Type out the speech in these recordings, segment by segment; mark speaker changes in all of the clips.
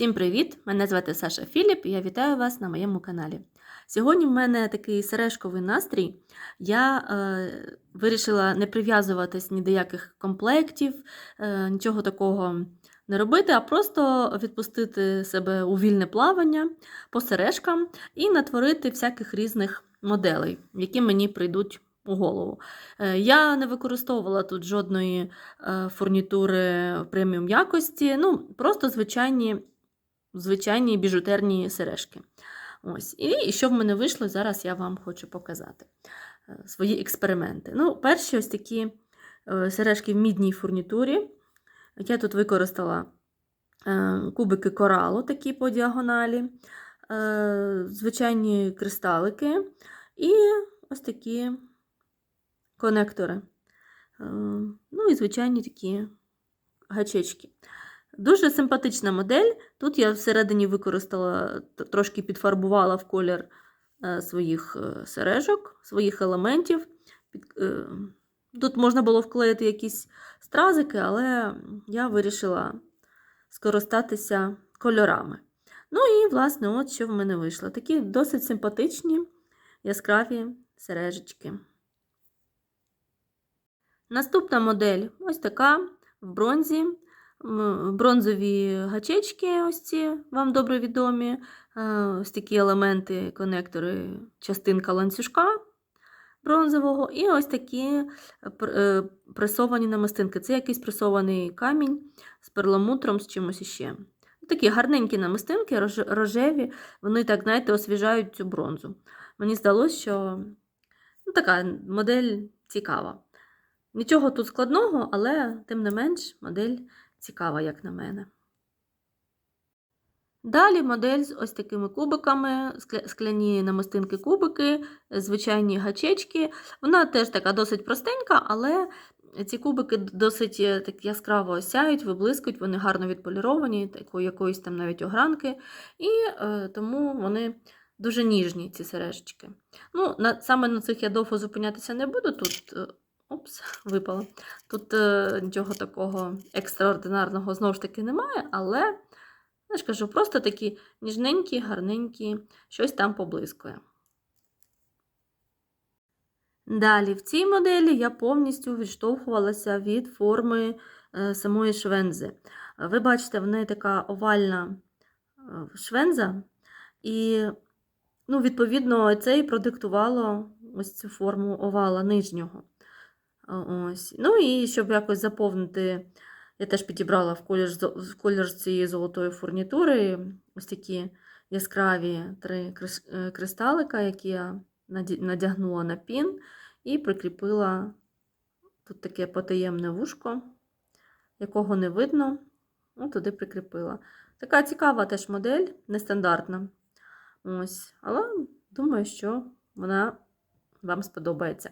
Speaker 1: Всім привіт! Мене звати Саша Філіп і я вітаю вас на моєму каналі. Сьогодні в мене такий сережковий настрій. Я е, вирішила не прив'язуватись ні до яких комплектів, е, нічого такого не робити, а просто відпустити себе у вільне плавання по сережкам і натворити всяких різних моделей, які мені прийдуть у голову. Е, Я не використовувала тут жодної е, фурнітури преміум якості, ну, просто звичайні звичайні біжутерні сережки. Ось. І що в мене вийшло, зараз я вам хочу показати е, свої експерименти. Ну, Перші ось такі е, сережки в мідній фурнітурі. Я тут використала е, кубики коралу, такі по діагоналі, звичайні кристалики і ось такі конектори. Ну і звичайні такі гачечки. Дуже симпатична модель. Тут я всередині використала, трошки підфарбувала в колір е, своїх е, сережок, своїх елементів. Е, Тут можна було вклеїти якісь стразики, але я вирішила скористатися кольорами. Ну і, власне, от що в мене вийшло. Такі досить симпатичні, яскраві сережечки. Наступна модель ось така в бронзі. Бронзові гачечки, ось ці вам добре відомі. Е, Ось такі елементи, конектори, частинка ланцюжка бронзового, і ось такі е, пресовані намистинки. Це якийсь пресований камінь з перламутром, з чимось іще. Такі гарненькі намистинки, рожеві, вони так, знаєте, освіжають цю бронзу. Мені здалося, що ну, така модель цікава. Нічого тут складного, але тим не менш модель цікава, як на мене. Далі модель з ось такими кубиками, скляні намистинки кубики, звичайні гачечки. Вона теж така досить простенька, але ці кубики досить е, так яскраво осяють, виблискують, вони гарно відполіровані, якоїсь там навіть огранки, і е, тому вони дуже ніжні, ці сережечки. Ну, на, саме на цих я довго зупинятися не буду. Тут е, Опс, випало. Тут е, нічого такого екстраординарного знову ж таки немає, але, я ж кажу, просто такі ніжненькі, гарненькі, щось там поблискує. Далі, в цій моделі я повністю відштовхувалася від форми е, самої швензи. Ви бачите, в неї така овальна е, швенза, і, ну, відповідно, це і продиктувало ось цю форму овала нижнього. Ось. Ну і щоб якось заповнити, я теж підібрала в колір, в колір цієї золотої фурнітури ось такі яскраві три е, кристалика, які я надягнула на пін і прикріпила тут таке потаємне вушко, якого не видно. Ну, туди прикріпила. Така цікава теж модель, нестандартна. Ось. Але думаю, що вона вам сподобається.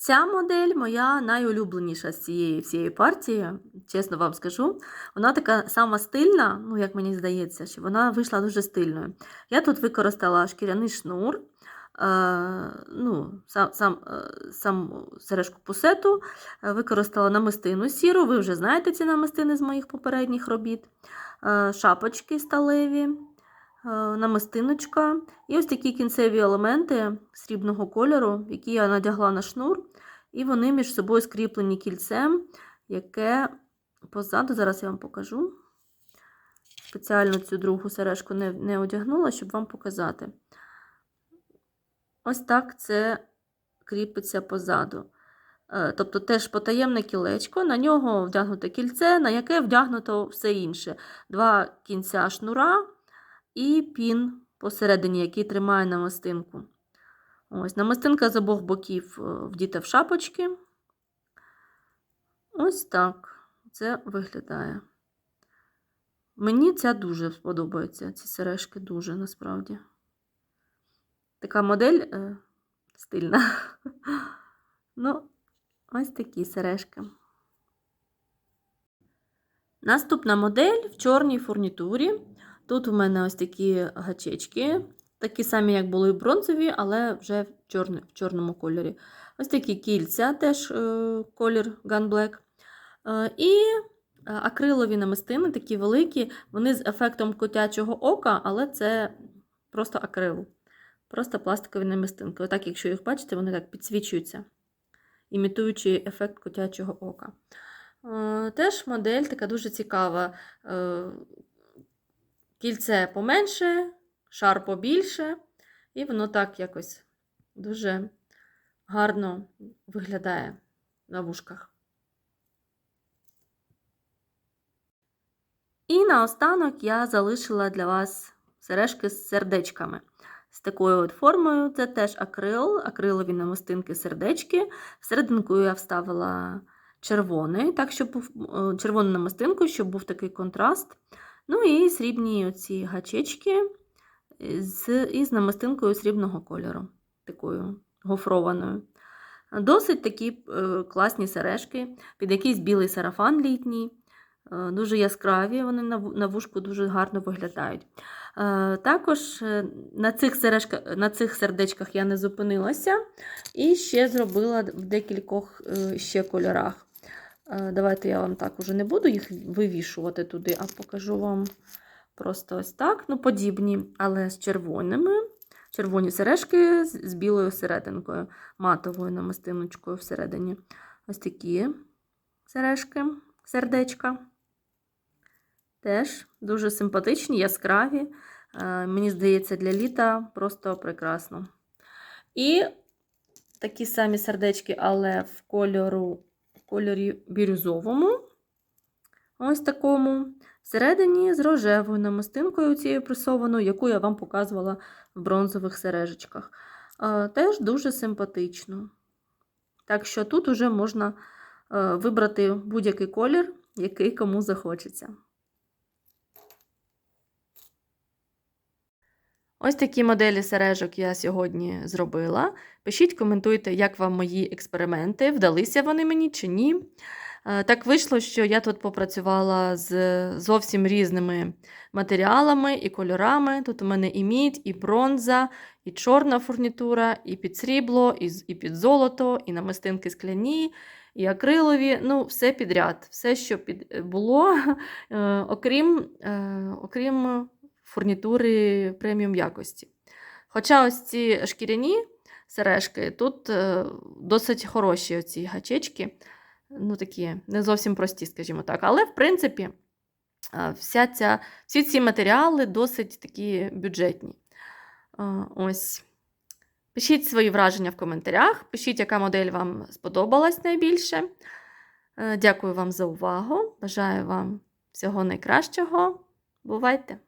Speaker 1: Ця модель моя найулюбленіша з цієї всієї партії, чесно вам скажу. Вона така сама стильна, ну як мені здається, що вона вийшла дуже стильною. Я тут використала шкіряний шнур, е, ну, сам, сам, е, сам сережку пусету, е, використала намистину сіру, ви вже знаєте ці намистини з моїх попередніх робіт, е, шапочки сталеві, намистиночка і ось такі кінцеві елементи срібного кольору, які я надягла на шнур, і вони між собою скріплені кільцем, яке позаду, зараз я вам покажу. Спеціально цю другу сережку не, не одягнула, щоб вам показати. Ось так це кріпиться позаду. Е, Тобто теж потаємне кілечко, на нього вдягнуте кільце, на яке вдягнуто все інше. Два кінця шнура і пін посередині, який тримає намистинку. Ось, намистинка з обох боків е, вдіта в шапочки. Ось так це виглядає. Мені ця дуже сподобається, ці сережки дуже насправді. Така модель е, стильна. Ну, ось такі сережки. Наступна модель в чорній фурнітурі. Тут у мене ось такі гачечки, такі самі, як були в бронзові, але вже в, чорні, в чорному кольорі. Ось такі кільця, теж е, колір Gun Black. Е, і акрилові намистини, такі великі, вони з ефектом котячого ока, але це просто акрил. Просто пластикові намистинки. Отак, якщо їх бачите, вони так підсвічуються, імітуючи ефект котячого ока. Е, Теж модель така дуже цікава. Кільце поменше, шар побільше, і воно так якось дуже гарно виглядає на вушках. І наостанок я залишила для вас сережки з сердечками. З такою от формою це теж акрил, акрилові намистинки сердечки. Всерединку я вставила червоний, так, щоб е, червону намистинку, щоб був такий контраст. Ну і срібні оці гачечки з, із намистинкою срібного кольору, такою гофрованою. Досить такі е, класні сережки, під якийсь білий сарафан літній. Е, Дуже яскраві, вони на вушку дуже гарно виглядають. Е, Також е, на цих, сережках, на цих сердечках я не зупинилася і ще зробила в декількох е, ще кольорах. Е, Давайте я вам так уже не буду їх вивішувати туди, а покажу вам просто ось так. Ну, подібні, але з червоними. Червоні сережки з, білою серединкою, матовою намистиночкою всередині. Ось такі сережки, сердечка. Теж дуже симпатичні, яскраві. Е, Мені здається, для літа просто прекрасно. І такі самі сердечки, але в кольору, кольорі бірюзовому. Ось такому. Всередині з рожевою намистинкою цією пресованою, яку я вам показувала в бронзових сережечках. Теж дуже симпатично. Так що тут уже можна е, вибрати будь-який колір, який кому захочеться. Ось такі моделі сережок я сьогодні зробила. Пишіть, коментуйте, як вам мої експерименти, вдалися вони мені чи ні. Е, Так вийшло, що я тут попрацювала з зовсім різними матеріалами і кольорами. Тут у мене і мідь, і бронза, і чорна фурнітура, і під срібло, і, під золото, і намистинки скляні, і акрилові. Ну, все підряд, все, що під... було, е, окрім, е, окрім фурнітури преміум якості. Хоча ось ці шкіряні сережки, тут е, досить хороші оці гачечки, ну такі не зовсім прості, скажімо так. Але, в принципі, е, вся ця, всі ці матеріали досить такі бюджетні. Е, Ось. Пишіть свої враження в коментарях, пишіть, яка модель вам сподобалась найбільше. Дякую вам за увагу. Бажаю вам всього найкращого. Бувайте!